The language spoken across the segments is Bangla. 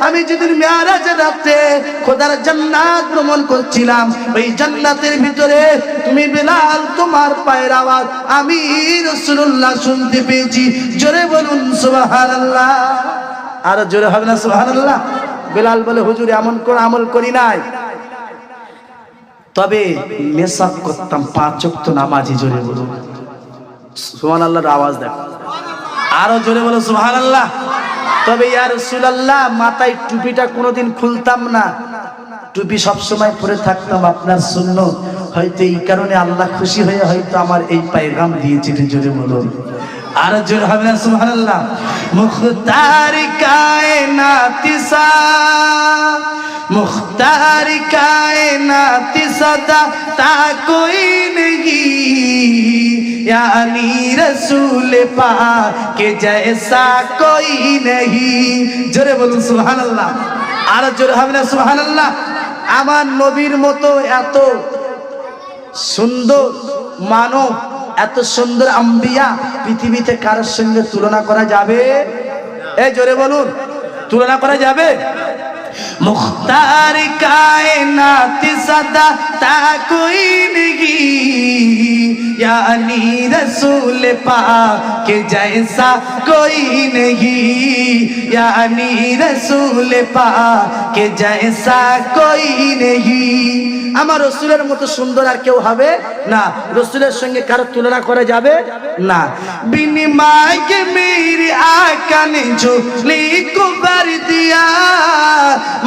আমি যেদিন মেয়ারাজের রাত্রে খোদার জান্নাত ভ্রমণ করছিলাম, ওই জান্নাতের ভিতরে তুমি বেলাল তোমার পায়ের আওয়াজ আমি রসুল্লাহ শুনতে পেয়েছি। জোরে বলুন, সুবহানাল্লাহ। আর জোরে হবে না, সুবহানাল্লাহ? বেলাল বলে, হুজুর, এমন কোন আমল করি নাই। তবে মেসাক করতাম, পাঁচ ওয়াক্ত নামাজি জোরে বলুন। সুবহান আল্লাহর আওয়াজ দেখো। আরও জোরে বলো সুবহান আল্লাহ তবে ইয়া রাসূলুল্লাহ, মাথায় টুপিটা কোনোদিন খুলতাম না। টুপি সবসময় পরে থাকতাম, আপনার শূন্য হয়তো এই কারণে আল্লাহ খুশি হয়ে হয়তো আমার এই পায়গাম দিয়েছিলেন, জোরে বলুন। আর জোর হবে না, সুবহানাল্লাহ। মুখতার কায়নাত সা मुख्तार कायनात सदा ता कोई नहीं यानी रसूल पाक के जैसा कोई नहीं জোরে বলুন সুবহানাল্লাহ আর জোরে হবে না সুবহানাল্লাহ আমার নবীর মতো এত সুন্দর মানব এত সুন্দর আম্বিয়া পৃথিবীতে কারোর সঙ্গে তুলনা করা যাবে এই জোরে বলুন তুলনা করা যাবে मुख्तार कायनात सदा ता कोई नहीं यानी रसूल पाक के जैसा कोई नहीं यानी रसूल पाक के जैसा कोई नहीं আমার রসুলের মতো সুন্দর আর কেউ হবে না রসুলের সঙ্গে কারো তুলনা করা যাবে না বিনিময় के मेरी आका ने झोली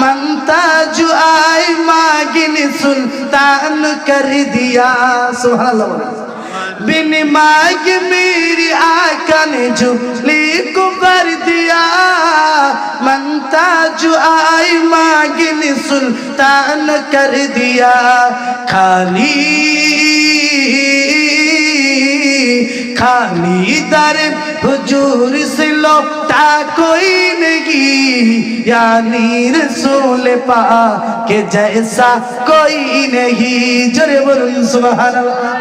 মন্তাজু আই মাগিনি সুলতান কর দিয়া। সুবহানাল্লাহ বিন মাগ মেরি আকা নে কো কর দিয়া। মন্তাজু আই মাগিনি সুলতান কর দিয়া। খালি খালি দার হুজুর সিলো दिया खाली खाली दर हुजूर से लौटा कोई नहीं यानी रसूल पा के जैसा कोई नहीं জোরে বলুন সুবহানাল্লাহ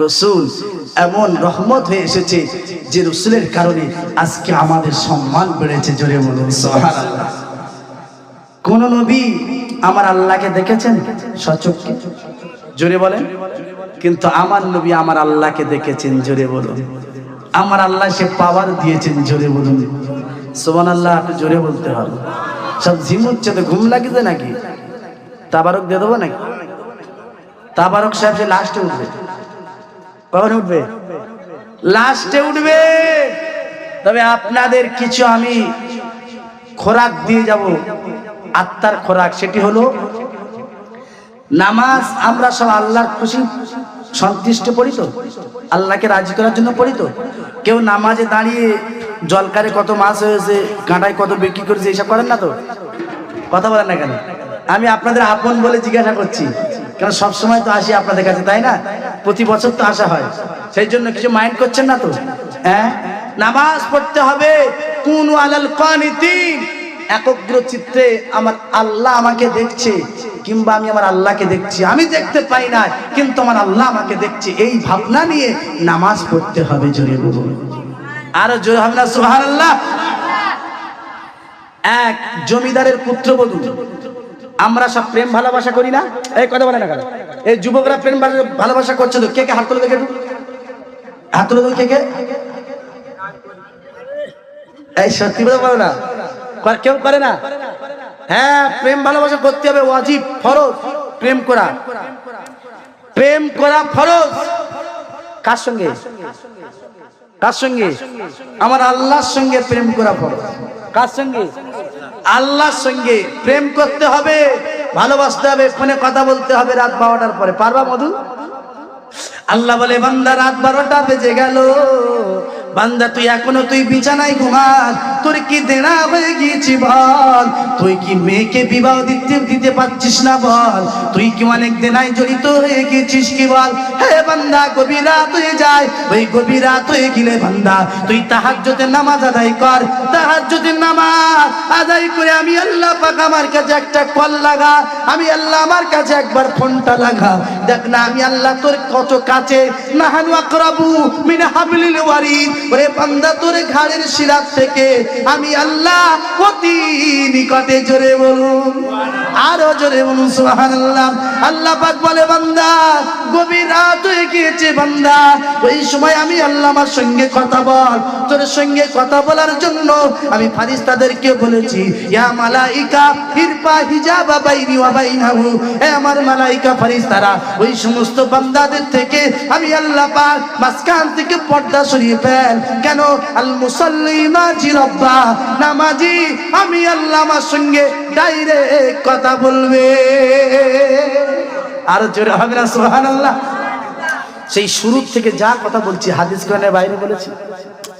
রসুল এমন রহমত হয়ে এসেছে যে রসুলের কারণে আজকে আমাদের সম্মান বেড়েছে জোরে বলুন সুবহানাল্লাহ কোন নবী আমার আল্লাহকে দেখেছেন সচক্ষে জোরে বলেন কিন্তু আমার নবী আমার আল্লাহকে দেখেছেন জোরে বলুন আমার আল্লাহ সে পাওয়ার দিয়েছেন, জোরে বলুন। সোমান আল্লাহ একটু জোরে বলতে হবে। সব ঝিম হচ্ছে তো, ঘুম লাগিছে নাকি? তাবারক দিয়ে দেবো নাকি? তাবারক সাহেব যে লাস্টে উঠবে। কখন উঠবে? লাস্টে উঠবে। তবে আপনাদের কিছু আমি খোরাক দিয়ে যাব। আত্মার খোরাক, সেটি হলো নামাজ আমরা সব আল্লাহর খুশি। সন্তুষ্ট পড়ি তো আল্লাহকে রাজি করার জন্য পড়ি তো কেউ নামাজে দাঁড়িয়ে জলকারে কত মাছ হয়েছে, কাঁটায় কত বিক্রি করেছে এইসব করেন না তো? কথা বলেন না কেন? আমি আপনাদের আপন বলে জিজ্ঞাসা করছি। কারণ সব সময় তো আসি আপনাদের কাছে, তাই না? প্রতি বছর তো আসা হয়। সেই জন্য কিছু মাইন্ড করছেন না তো? হ্যাঁ? নামাজ পড়তে হবে। কোন আলাল কানিতিন। একগ্র চিত্রে আমার আল্লাহ আমাকে দেখছে। কিংবা আমি আমার আল্লাহকে দেখছি, আমি দেখতে পাই না কিন্তু আমার আল্লাহ আমাকে দেখছে। এই ভাবনা নিয়ে নামাজ পড়তে হবে জোরে বলুন। আরও জোরে হবে না সুহান আল্লাহ এক, জমিদারের পুত্রবধূ আমরা সব প্রেম ভালোবাসা করি না? এই কথা বলে না কেন? এই যুবকরা প্রেম ভালোবাসা করছে তো। কে কে হাত তুলে দেখে হাত তুলে কে কে? এই সত্যি কথা বলো না। কেউ করে না? হ্যাঁ প্রেম ভালোবাসা করতে হবে, ওয়াজিব, ফরজ। প্রেম করা। প্রেম করা ফরজ। কার সঙ্গে? কার সঙ্গে? আমার আল্লাহর সঙ্গে প্রেম করা ফরজ। কার সঙ্গে? আল্লাহর সঙ্গে। প্রেম করতে হবে, ভালোবাসতে হবে, ফোনে কথা বলতে হবে রাত বারোটার পরে। পারবা, মধু? আল্লাহ বলে, বান্দা, রাত বারোটা বেজে গেল। বান্দা, তুই এখনও, তুই বিছানায় ঘুমাস। তোর কি দেনা হয়ে গিয়েছি বল? তুই কি মেয়েকে বিবাহ দিতে দিতে পারছিস না বল? তুই কি অনেক দেনায় জড়িত হয়ে গেছিস কি বল? হে বান্দা, গভীর হয়ে যায়। ওই গভীর হয়ে গেলে বান্দা, তুই তাহার নামাজ আদায় কর। তাহার নামাজ আদায় করে আমি আল্লাহ পাক আমার কাছে একটা কল লাগা। আমি আল্লাহ আমার কাছে একবার ফোনটা লাগা। দেখ না, আমি আল্লাহ তোর কত কাছে। নাহানু আকরাবু মিন হাবলিল ওয়ারিদ। ওরে বান্দা, তোর ঘাড়ের শিরাত থেকে আমি আল্লাহ অতি নিকটে জোরে বলুন। আরও জোরে বলুন, সুবহানাল্লাহ। আল্লাহ পাক বলে, বান্দা, গভীর রাত হয়ে গিয়েছে, বান্দা। ওই সময় আমি আল্লাহ আমার সঙ্গে কথা বল। তোর সঙ্গে কথা বলার জন্য আমি ফারিস্তাদেরকে বলেছি, ইয়া মালাইকা আমার মালাইকা ওই সমস্ত বান্দাদের থেকে আমি আল্লাহ পাক থেকে পর্দা সরিয়ে ফেল। কেন? আল মুসাল্লি মাঝি রব্বা নামাজি আমি আল্লাহ আমার সঙ্গে ডাইরেক্ট কথা বলবে। আর জোরে হবে না সোহান আল্লাহ সেই শুরু থেকে যা কথা বলছি হাদিস কোরআনের বাইরে বলেছি।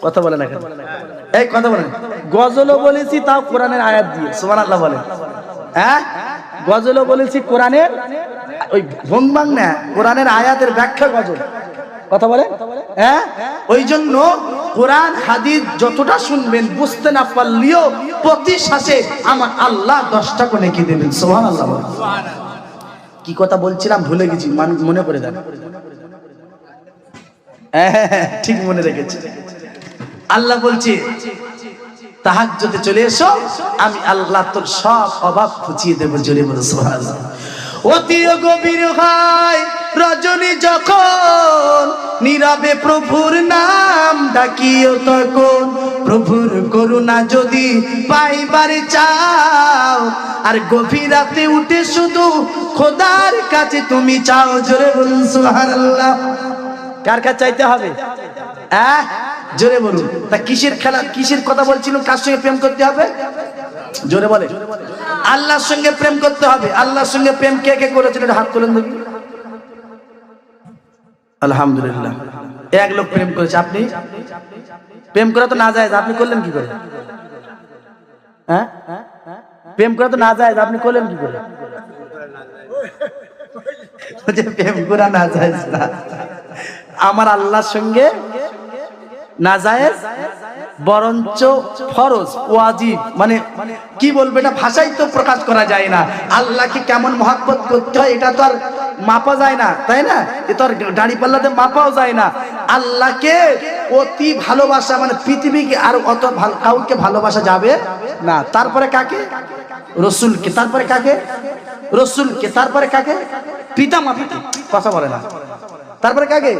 কথা বলে না কেন? এই কথা বলেন। গজলও বলেছি তাও কোরআনের আয়াত দিয়ে। সোহান আল্লাহ বলেন। হ্যাঁ? গজলও বলেছি কোরআনের ওই ভঙ্গাং না কোরআনের আয়াতের ব্যাখ্যা গজল। কথা বলে? হ্যাঁ? ওই জন্য কোরআন হাদিস যতটা শুনবেন বুঝতে না পারলেও প্রতি শ্বাসে আমার আল্লাহ দশটা করে কি দেবেন। সোহান আল্লাহ কি কথা বলছিলাম ভুলে গেছি মান- করে দেন হ্যাঁ, ঠিক মনে রেখেছি। আল্লাহ বলছে তাহাজ্জুদে চলে এসো আমি আল্লাহ তোর সব অভাব খুঁচিয়ে দেবো জোরে বলে সুবহানাল্লাহ। অতি গভীর হয়। রজনী যখন নীরবে প্রভুর নাম ডাকিও তখন, প্রভুর করুণা যদি পাইবারে চাও, আর গভীর রাতে উঠে শুধু খোদার কাছে তুমি চাও, জোরে বলুন, সুবহানাল্লাহ। কার কাছে চাইতে হবে? হ্যাঁ জোরে বলুন। তা কিসের খেলা, কিসের কথা বলছিল? কার সঙ্গে প্রেম করতে হবে? জোরে বলে। আল্লাহর সঙ্গে প্রেম করতে হবে। আল্লাহর সঙ্গে প্রেম কে কে করেছিল এটা হাত তোলেন দেখি। আলহামদুলিল্লাহ। এক লোক প্রেম করেছে। আপনি? প্রেম করা তো না যায়, আপনি করলেন কি করে? হ্যাঁ? প্রেম করা তো না যায়, আপনি করলেন কি করে? প্রেম করা না যায় আমার আল্লাহর সঙ্গে নাজায়েজ বরঞ্চ ফরজ, ওয়াজিব মানে কি বলব এটা ভাষাই তো প্রকাশ করা যায় না। আল্লাহকে কেমন মহাব্বত করতে হয়, এটা তো আর মাপা যায় না, তাই না? এ তো আর দাড়ি পাল্লাতে মাপাও যায় না। আল্লাহকে অতি ভালোবাসা মানে পৃথিবীকে আর অত ভালো, কাউকে ভালোবাসা যাবে না। তারপরে কাকে? রসুলকে। তারপরে কাকে? রসুলকে। তারপরে কাকে? পিতা মাতাকে কথা বলে না। তারপরে কাকে?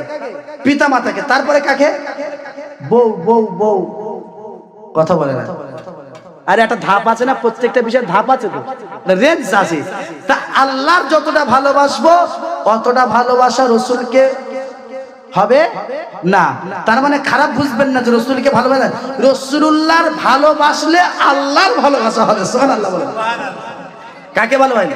পিতা মাতাকে তারপরে কাকে? বউ বউ বউ। কথা বলে না। আরে একটা ধাপ আছে না, প্রত্যেকটা বিষয়ের ধাপ আছে তো। রেঞ্জ আছে। তা আল্লাহর যতটা ভালোবাসবো, অতটা ভালোবাসা রসুলকে হবে না। তার মানে খারাপ বুঝবেন না যে রসুলকে ভালোবাসা রসুল্লাহর ভালোবাসলে আল্লাহর ভালোবাসা হবে সোহান আল্লাহ কাকে ভালোবাসলে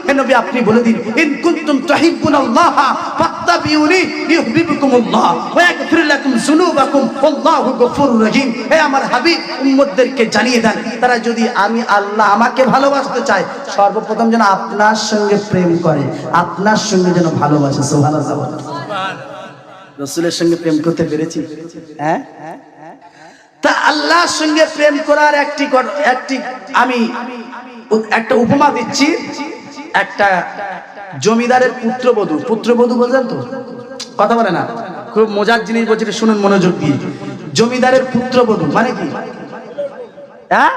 হে নবী, আপনি বলে দিন, ইন কুনতুম তুহিব্বুনাল্লাহ ফাত্তাবিউনি ইউহিব্বুকুমুল্লাহ ওয়া ইয়াগফির লাকুম যুনুবাকুম, আল্লাহু গফুরুর রহিম। হে আমার হাবিব, উম্মতদেরকে জানিয়ে দেন, তারা যদি আমি আল্লাহ আমাকে ভালোবাসতে চায়, সর্বপ্রথম যেন আপনার সঙ্গে প্রেম করে, আপনার সঙ্গে যেন ভালোবাসে, সুবহানাল্লাহ। রসুলের সঙ্গে প্রেম করতে পেরেছি? হ্যাঁ? তা আল্লাহর সঙ্গে প্রেম করার একটি একটি আমি একটা উপমা দিচ্ছি। একটা জমিদারের পুত্রবধূ। পুত্রবধূ বলছেন তো? কথা বলে না। খুব মজার জিনিস বলছি শুনুন মনোযোগ দিয়ে। জমিদারের পুত্রবধূ মানে কি? হ্যাঁ?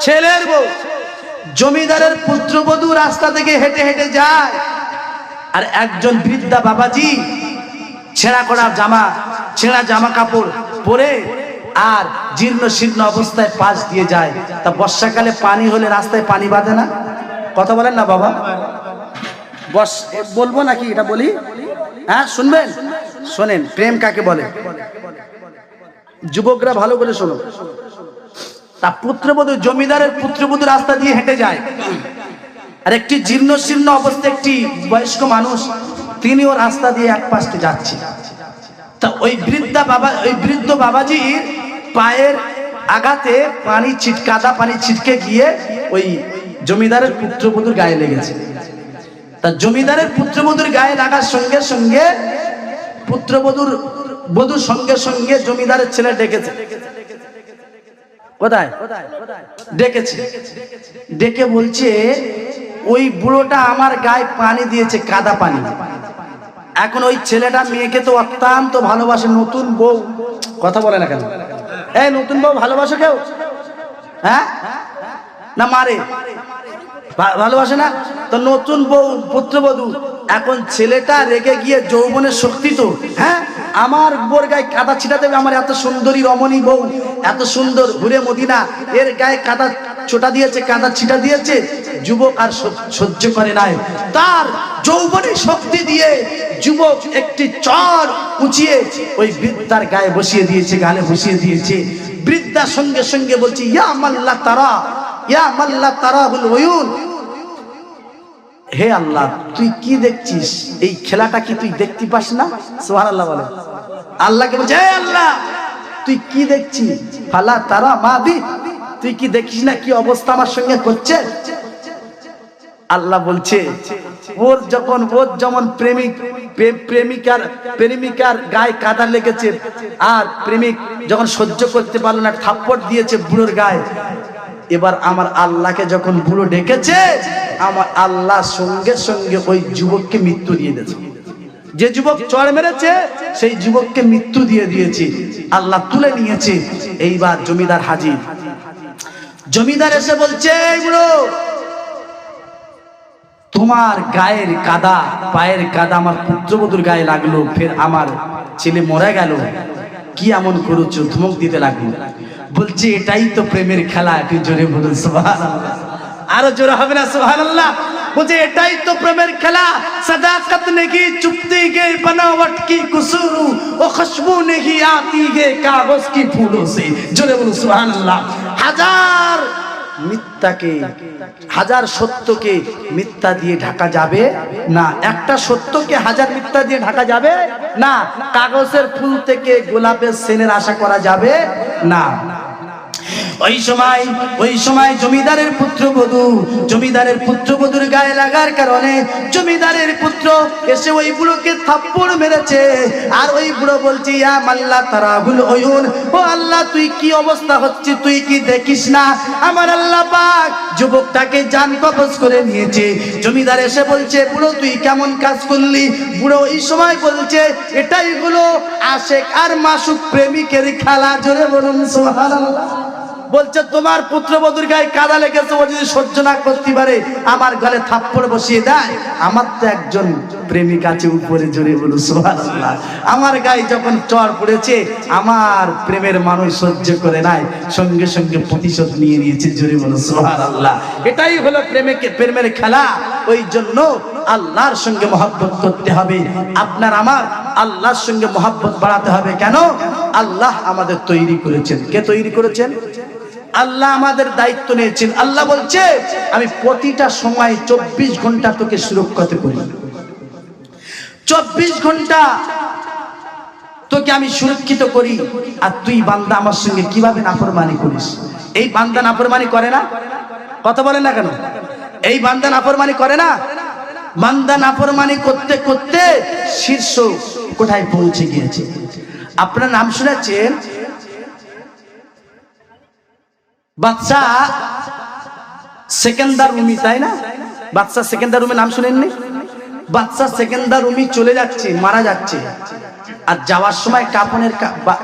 ছেলের বউ। জমিদারের পুত্রবধূ রাস্তা থেকে হেঁটে হেঁটে যায়। আর একজন বৃদ্ধা বাবাজি ছেঁড়া করা জামা, ছেঁড়া জামা কাপড় পরে আর জীর্ণ শীর্ণ অবস্থায় পাশ দিয়ে যায়। তা বর্ষাকালে পানি হলে রাস্তায় পানি বাঁধে না? কথা বলেন না বাবা। বস, বলব নাকি এটা বলি? হ্যাঁ শুনবেন? শোনেন, প্রেম কাকে বলে? যুবকরা ভালো করে শোনো। তা পুত্রবধূ জমিদারের পুত্রবধূ রাস্তা দিয়ে হেঁটে যায়। আর একটি জীর্ণ শীর্ণ অবস্থায় একটি বয়স্ক মানুষ, তিনিও রাস্তা দিয়ে এক পাশে যাচ্ছে। তা ওই বৃদ্ধা বাবা, ওই বৃদ্ধ বাবাজির পায়ের আঘাতে পানি ছিট কাদা পানি ছিটকে গিয়ে ওই জমিদারের পুত্রবধূর গায়ে লেগেছে। তা জমিদারের পুত্রবধূর গায়ে লাগার সঙ্গে সঙ্গে পুত্রবধূর বধূর সঙ্গে সঙ্গে জমিদারের ছেলে ডেকেছে। কোথায়? ডেকেছে। ডেকে বলছে, ওই বুড়োটা আমার গায়ে পানি দিয়েছে, কাদা পানি। এখন ওই ছেলেটা মেয়েকে তো অত্যন্ত ভালোবাসে, নতুন বউ। কথা বলে না কেন? এই নতুন বউ ভালোবাসে কেউ? হ্যাঁ? না মারে? ভালোবাসে না? তো নতুন বউ পুত্রবধূ এখন ছেলেটা রেগে গিয়ে যৌবনের শক্তি তো হ্যাঁ? আমার বোর গায়ে কাদা ছিটা দেবে আমার এত সুন্দরী রমণী বউ, এত সুন্দর ঘুরে মদিনা, এর গায়ে কাদা ছোটা দিয়েছে, কাদা ছিটা দিয়েছে, যুবক আর সহ্য- করে নাই। তার যৌবনের শক্তি দিয়ে যুবক একটি চর উঁচিয়ে ওই বৃদ্ধার গায়ে বসিয়ে দিয়েছে, গালে বসিয়ে দিয়েছে। বৃদ্ধা সঙ্গে সঙ্গে বলছে, ইয়া মাল্লা তারা হে আল্লাহ, তুই কি দেখছিস? এই খেলাটা কি তুই দেখতে পাস না? সোহান আল্লাহ বলে। আল্লাহকে বলছে, হে আল্লাহ, তুই কি দেখছিস? ফালা তারা মা দি তুই কি দেখিস না কি অবস্থা আমার সঙ্গে করছে আল্লাহ বলছে, ওর যখন, ওর যেমন প্রেমিক প্রেমিকার প্রেমিকার গায়ে কাদা লেগেছে, আর প্রেমিক যখন সহ্য করতে পারল না, থাপ্পড় দিয়েছে বুড়োর গায়ে এবার আমার আল্লাহকে যখন বুড়ো ডেকেছে, আমার আল্লাহ সঙ্গে সঙ্গে ওই যুবককে মৃত্যু দিয়ে দিয়েছে। যে যুবক চড় মেরেছে, সেই যুবককে মৃত্যু দিয়ে দিয়েছে। আল্লাহ তুলে নিয়েছে। এইবার জমিদার হাজির। জমিদার এসে বলছে তোমার গায়ের কাদা, পায়ের কাদা আমার পুত্রবধূর গায়ে লাগল। ফের আমার ছেলে মরে গেল। কি এমন করেছ? ধমক দিতে লাগল। বলছে এটাই তো প্রেমের খেলা একটু জোরে বলুন সুবহানাল্লাহ আরো জোরে হবে না সুবহানাল্লাহ বলছে এটাই তো প্রেমের খেলা सदाकत নেহি চুপতি গে बनावट की कुसूरू ও खुशबू नहीं आती गे कागज की फूलों से জোরে বলুন সুবহানাল্লাহ হাজার মিথ্যাকে হাজার সত্যকে মিথ্যা দিয়ে ঢাকা যাবে না একটা সত্যকে হাজার মিথ্যা দিয়ে ঢাকা যাবে না কাগজের ফুল থেকে গোলাপের সেনের আশা করা যাবে না ওই সময় ওই সময় জমিদারের পুত্রবধূ জমিদারের পুত্রবধূর গায়ে লাগার কারণে জমিদারের পুত্র এসে ওই বুড়োকে থাপ্পড় মেরেছে। আর ওই বুড়ো বলছে, ইয়া মাল্লা তারাহুল ওয়ুন ও আল্লাহ, তুই কি অবস্থা হচ্ছে? তুই কি দেখিস না? আমার আল্লাহ পাক যুবকটাকে জান কবজ করে নিয়েছে। জমিদার এসে বলছে, বুড়ো, তুই কেমন কাজ করলি? বুড়ো ওই সময় বলছে, এটাই হলো আশেক আর মাসুক প্রেমিকের খেলা। জোরে বলুন, সুবহানাল্লাহ। বলছে, তোমার পুত্রবধূর গায়ে কাদা লেগেছে, ও যদি সহ্য না করতে পারে, আমার গলে থাপ্পড় বসিয়ে দেয়। আমার তো একজন প্রেমিক আছে উপরে জোরে বলু সুবহানাল্লাহ। আমার গায়ে যখন চর পড়েছে, আমার প্রেমের মানুষ সহ্য করে নাই, সঙ্গে সঙ্গে প্রতিশোধ নিয়ে নিয়েছে, জোরে বলু সুবহানাল্লাহ। এটাই হলো প্রেমিকে প্রেমের খেলা। ওই জন্য আল্লাহর সঙ্গে মহব্বত করতে হবে। আপনার আমার আল্লাহর সঙ্গে মহব্বত বাড়াতে হবে কেন? আল্লাহ আমাদের তৈরি করেছেন। কে তৈরি করেছেন? আল্লাহ আমাদের দায়িত্ব নিয়েছেন। আল্লাহ বলছে, আমি প্রতিটা সময় চব্বিশ ঘণ্টা তোকে সুরক্ষিত করি। চব্বিশ ঘণ্টা তোকে আমি সুরক্ষিত করি। আর তুই বান্দা আমার সঙ্গে কীভাবে নাফরমানি করিস? এই বান্দা নাফরমানি করে না? কথা বলেন না কেন? এই বান্দা নাফরমানি করে না? বান্দা নাফরমানি করতে করতে শীর্ষ কোথায় পৌঁছে গিয়েছে। আপনার নাম শুনেছেন? বাচ্চা সেকেন্দার রুমি, তাই না? বাচ্চা সেকেন্দার রুমের নাম শুনেননি? বাচ্চা সেকেন্দার রুমি চলে যাচ্ছে, মারা যাচ্ছে। আর যাওয়ার সময় কাপড়ের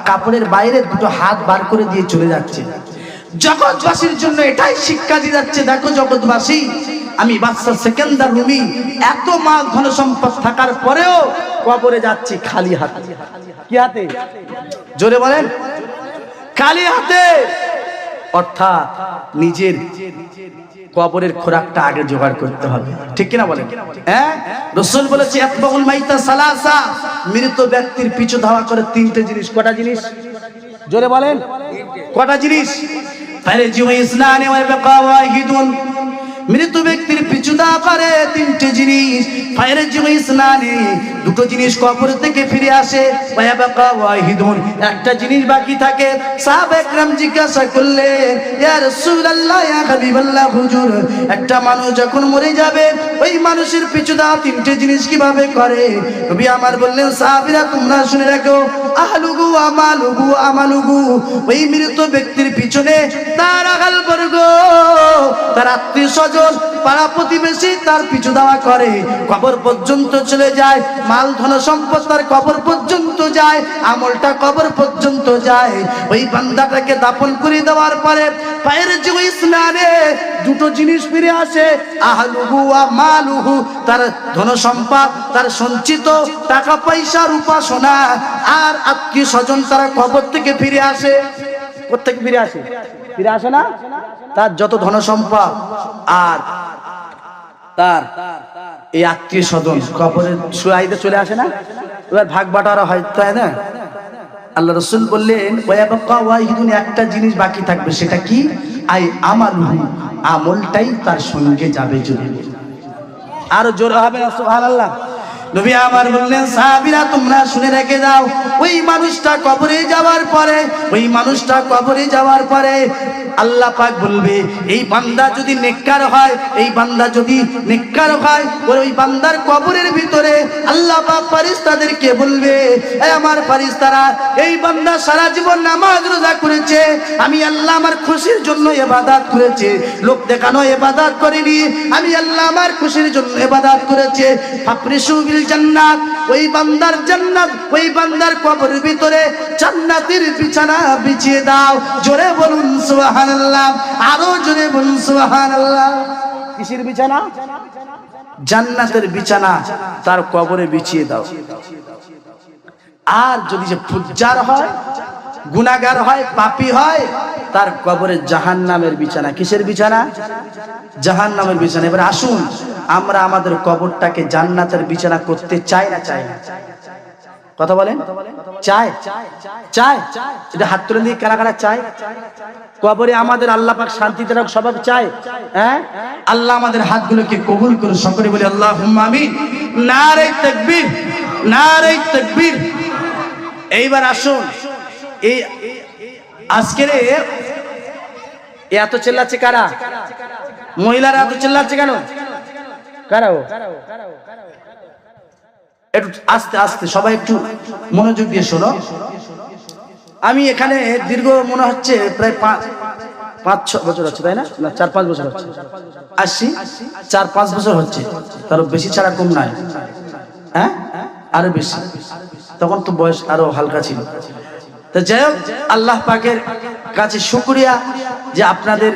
কাপড়ের বাইরে দুটো হাত বার করে দিয়ে চলে যাচ্ছে। জগৎবাসীর জন্য এটাই শিক্ষা দিয়ে যাচ্ছে, দেখো জগৎবাসী। আমি বাচ্চা সেকেন্দার রুমি। এত মাল ধন সম্পদ থাকার পরেও কবরে যাচ্ছি খালি হাতে। কি হাতে? জোরে বলেন। খালি হাতে। অর্থাৎ নিজের কবরের খোরাকটা আগে জোগাড় করতে হবে। ঠিক কিনা বলেন? হ্যাঁ? রসুল বলেছে আতবাউল মাইতা সালাসা। মৃত ব্যক্তির পিছু ধাওয়া করে তিনটে জিনিস। কটা জিনিস? জোরে বলেন। কটা জিনিস? ফারজিউ ইসলানি ওয়া বাকা ওয়াহিদুন। মৃত ব্যক্তির পিছু দা করে তিনটে জিনিস। ফায়ার জীবন স্নানে দুটো জিনিস কবর থেকে ফিরে আসে। ওয়াহিদুন, একটা জিনিস বাকি থাকে। জিজ্ঞাসা একটা মানুষ যখন মরে যাবে, ওই মানুষের পিছু দা তিনটে জিনিস কীভাবে করে? নবী আমার বললেন, সাহাবীরা, তোমরা শুনে রাখো, আহলুগু আমালুগু আমালুগু, ওই মৃত ব্যক্তির পিছনে তার আগাল বর্গ, তার আত্মীয় স্বজন পাড়া প্রতিবেশী তার পিছু দাওয়া করে। কবর পর্যন্ত চলে যায়, মাল, ধন, সম্পদ তার কবর পর্যন্ত যায়, আমলটা কবর পর্যন্ত যায়। ওই বান্দাটাকে দাপন করে দেওয়ার পরে পায়ের যে ওই স্নানে দুটো জিনিস ফিরে আসে, আহলুহু আ মালুহু। তার ধন সম্পদ, তার সঞ্চিত টাকা পয়সা, রূপা, সোনা আর আত্মীয় স্বজন তারা কবর থেকে ফিরে আসে। প্রত্যেক ফিরে আসে? ফিরে আসে না? তার যত ধন সম্পদ আর তার এই আত্মীয় স্বজন কবরে শুয়াইতে চলে আসে না? এবার ভাগ বাটারা হয়, তাই না? আল্লাহ রসুল বললেন ওয়াহিদুন, একটা জিনিস বাকি থাকবে, সেটা কি? আই আমালুহু, আমলটাই তার সঙ্গে যাবে যদি। আরও জোর হবে না, সুবহানাল্লাহ? নবী আবার বললেন, সাহাবিরা, তোমরা শুনে রেখে দাও। ওই মানুষটা কবরে যাওয়ার পরে, ওই মানুষটা কবরে যাওয়ার পরে আল্লাহ পাক বলবে, এই বান্দা যদি নেককার হয়, এই বান্দা যদি নেককার হয়, ওর ওই বান্দার কবরের ভিতরে আল্লাহ পাক ফারিস্তাদেরকে বলবে, এ আমার ফারিস্তারা এই বান্দা সারা জীবন নামাজ রোজা করেছে, আমি আল্লাহ আমার খুশির জন্য ইবাদত করেছে, লোক দেখানো ইবাদত করেনি, আমি আল্লাহ আমার খুশির জন্য ইবাদত করেছে ফাপরিসু বিল জান্নাত, ওই বান্দার জান্নাত, ওই বান্দার কবরের ভিতরে জান্নাতের বিছানা বিছিয়ে দাও, জোরে বলুন আরও জোরে বলুন কিসের বিছানা? জান্নাতের বিছানা তার কবরে বিছিয়ে দাও। আর যদি যে ফুজ্জার হয় গুনাগার হয় পাপি হয় তার কবরে জাহান নামের বিছানা। কিসের বিছানা? জাহান নামের বিছানা। এবার আসুন আমরা আমাদের কবরটাকে জান্নাতের বিছানা করতে চাই না চাই না। কথা বলেন? চাই চাই এটা হাত তুলে দিয়ে কারা কারা চাই কবরে আমাদের আল্লাহ পাক শান্তিতে রাখ সবাই চায়। হ্যাঁ? আল্লাহ আমাদের হাতগুলোকে কবুল করে সকলে বলি আল্লাহ আমিন। নারে তাকবীর নারে তাকবীর। এইবার আসুন এই আজকের এত চেল্লাচ্ছে কারা? মহিলারা এত চেল্লাচ্ছে কেন? কারা ও? একটু আস্তে আস্তে, সবাই একটু মনোযোগ দিয়ে শোনো। আমি এখানে দীর্ঘ মনে হচ্ছে প্রায় পাঁচ পাঁচ, ছ বছর হচ্ছে, তাই না? না, চার, পাঁচ বছর হচ্ছে। আসছি চার, পাঁচ বছর হচ্ছে। তার বেশি ছাড়া কম নাই। হ্যাঁ? আরও বেশি। তখন তো বয়স আরও হালকা ছিল। তো যাই হোক, আল্লাহ পাকের কাছে শুক্রিয়া যে আপনাদের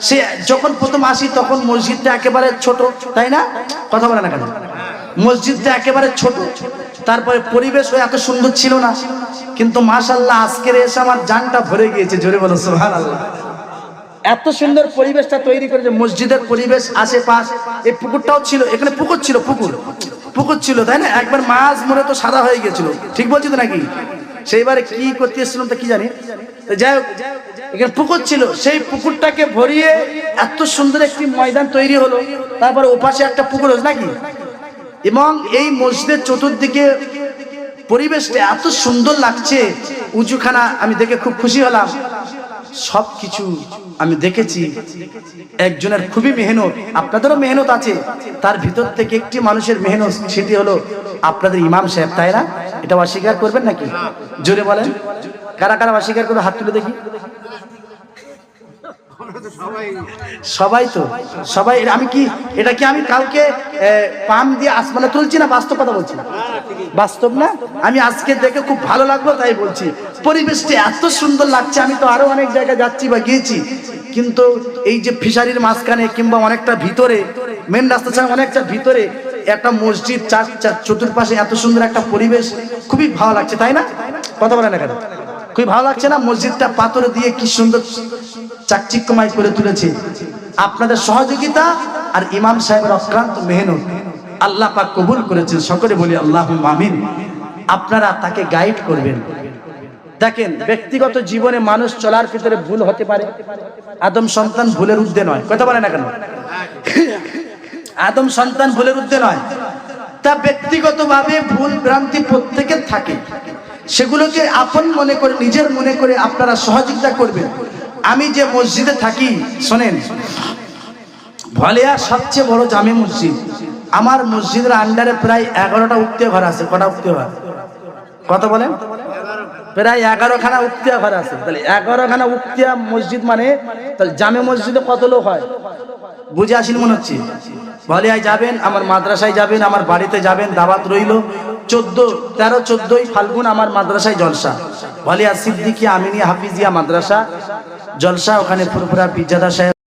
সে যখন প্রথম আসি, তখন মসজিদটা একেবারে ছোট, তাই না? কথা বলে না কেন? মসজিদটা একেবারে ছোট। তারপরে পরিবেশ এত সুন্দর ছিল না। কিন্তু মাশাল্লাহ আজকের এসে আমার জানটা ভরে গিয়েছে, জোরে বলো সোহান আল্লাহ এত সুন্দর পরিবেশটা তৈরি করেছে মসজিদের পরিবেশ আশেপাশ, এই পুকুরটাও ছিল, এখানে পুকুর ছিল, পুকুর। পুকুর ছিল, তাই না? একবার মাছ মরে তো সাদা হয়ে গেছিল ঠিক বলছি তো নাকি? সেইবারে কি করতে এসেছিলাম তো কি জানি? যাই হোক, এখানে পুকুর ছিল। সেই পুকুরটাকে ভরিয়ে এত সুন্দর একটি ময়দান তৈরি হলো। তারপর ওপাশে একটা পুকুর হলো নাকি? এবং এই মসজিদের চতুর্দিকে পরিবেশটা এত সুন্দর লাগছে। উঁচুখানা আমি দেখে খুব খুশি হলাম। সব কিছু আমি দেখেছি। একজনের খুবই মেহনত। আপনাদেরও মেহনত আছে। তার ভিতর থেকে একটি মানুষের মেহনত, সেটি হলো আপনাদের ইমাম সাহেব, তাই না? এটা অস্বীকার করবেন নাকি? জোরে বলেন। কারা কারা অস্বীকার করবে? হাত তুলে দেখি। সবাই তো সবাই আমি কি এটা কি আমি কালকে পাম দিয়ে আসমানে তুলছি না বাস্তব কথা বলছি বাস্তব না? আমি আজকে দেখে খুব ভালো লাগল তাই বলছি। পরিবেশটা এত সুন্দর লাগছে আমি তো আরও অনেক জায়গায় যাচ্ছি বা গিয়েছি। কিন্তু এই যে ফিশারির মাঝখানে কিংবা অনেকটা ভিতরে মেন রাস্তা ছাড়া অনেকটা ভিতরে একটা মসজিদ চার চার চতুর্পাশে এত সুন্দর একটা পরিবেশ খুবই ভালো লাগছে তাই না? কথা বলে না কেন? খুবই ভালো লাগছে না? মসজিদটা পাথর দিয়ে কি সুন্দর চাকচিক্যময় করে তুলেছে। আপনাদের সহযোগিতা আর ইমাম সাহেবের অক্রান্ত মেহনত আল্লাহ পাক কবুল করেছেন। সকলে বলি আল্লাহ আমিন। আপনারা তাকে গাইড করবেন। দেখেন, ব্যক্তিগত জীবনে মানুষ চলার ভিতরে ভুল হতে পারে। আদম সন্তান ভুলের উদ্দে নয়। কথা বলে না কেন? আদম সন্তান ভুলের উদ্দে নয়। তা ব্যক্তিগতভাবে ভুল ভ্রান্তি প্রত্যেকের থাকে। সেগুলোকে আপন মনে করে, নিজের মনে করে আপনারা সহযোগিতা করবেন। আমি যে মসজিদে থাকি, শোনেন, ভলিয়া সবচেয়ে বড় জামে মসজিদ। আমার মসজিদের আন্ডারে প্রায় এগারোটা উত্তীয় ঘর আছে। কটা উত্তীয় ঘর? কত বলেন? প্রায় এগারো খানা উক্তিয়া ঘর আছে। তাহলে এগারো খানা উক্তিয়া মসজিদ মানে তাহলে জামে মসজিদে কত লোক হয়? বুঝে আসেন মনে হচ্ছে? ভলিয়ায় যাবেন, আমার মাদ্রাসায় যাবেন, আমার বাড়িতে যাবেন, দাওয়াত রইল। চোদ্দ, তেরো, চোদ্দই ফাল্গুন আমার মাদ্রাসায় জলসা। ভলিয়া সিদ্দিকি আমিনী হাফিজিয়া মাদ্রাসা। জলসা, ওখানে ফুরফুরা পিজাদা সাহেব